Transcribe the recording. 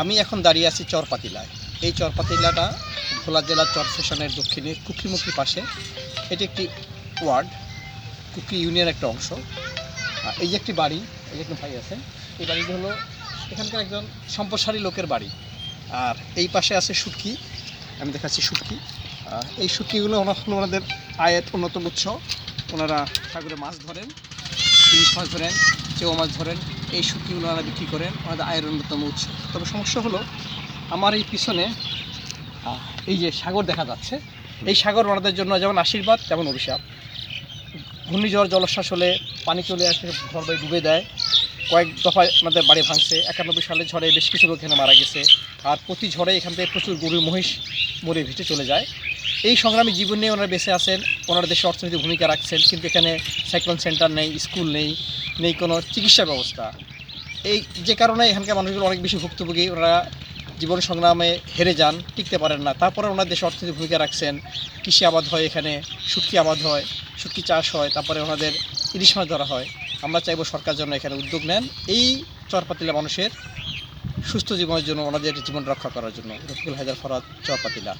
আমি এখন দাঁড়িয়ে আছি চরপাতিলায়। এই চরপাতিলাটা ভোলা জেলার চর স্টেশনের দক্ষিণে কুকিমুখী পাশে। এটি একটি ওয়ার্ড, কুকি ইউনিয়নের একটা অংশ। এই যে একটি বাড়ি, এই যে একটি ভাই আছে এই বাড়িটি হলো এখানকার একজন সম্প্রসারী লোকের বাড়ি। আর এই পাশে আছে সুটকি, আমি দেখাচ্ছি সুটকি। এই সুটকিগুলো ওনাদের আয়ের অন্যতম উৎস। ওনারা সাগরে মাছ ধরেন, ইলিশ মাছ ধরেন চেও মাছ ধরেন এই শুটকিগুলো ওনারা বিক্রি করেন, ওনাদের আয়ের অন্যতম উৎস। তবে সমস্যা হলো, আমার এই পিছনে এই যে সাগর দেখা যাচ্ছে, এই সাগর ওনাদের জন্য যেমন আশীর্বাদ, তেমন অভিশাপ। ঘূর্ণিঝড়, জলোচ্ছ্বাস হলে পানি চলে আসে ঘর বাড়ি ডুবে দেয়। কয়েক দফায় আমাদের বাড়ি ভাঙছে। একানব্বই সালে ঝড়ে বেশ কিছু লোক এখানে মারা গেছে। আর প্রতি ঝড়ে এখান থেকে প্রচুর গরু মহিষ মরে ভিটে চলে যায়। এই সংগ্রামী জীবন নিয়ে ওনারা বেঁচে আছেন, ওনারা দেশে অর্থনৈতিক ভূমিকা রাখছেন, কিন্তু এখানে সাইক্লোন সেন্টার নেই, স্কুল নেই নেই কোনো চিকিৎসা ব্যবস্থা। এই যে কারণে এখানকার মানুষগুলো অনেক বেশি ভুক্তভোগী, ওনারা জীবন সংগ্রামে হেরে যান, টিকতে পারেন না। তারপরে ওনার দেশে অর্থনৈতিক ভূমিকা রাখছেন, কৃষি আবাদ হয় এখানে শুটকি আবাদ হয় শুটকি চাষ হয়, তারপরে ওনাদের ইলিশ মাছ ধরা হয়। আমরা চাইব সরকার যেন এখানে উদ্যোগ নেন, এই চরপাতিলা মানুষের সুস্থ জীবনের জন্য, ওনাদের জীবন রক্ষা করার জন্য, রফিকুল হায়দার ফরাদ চরপাতিলা।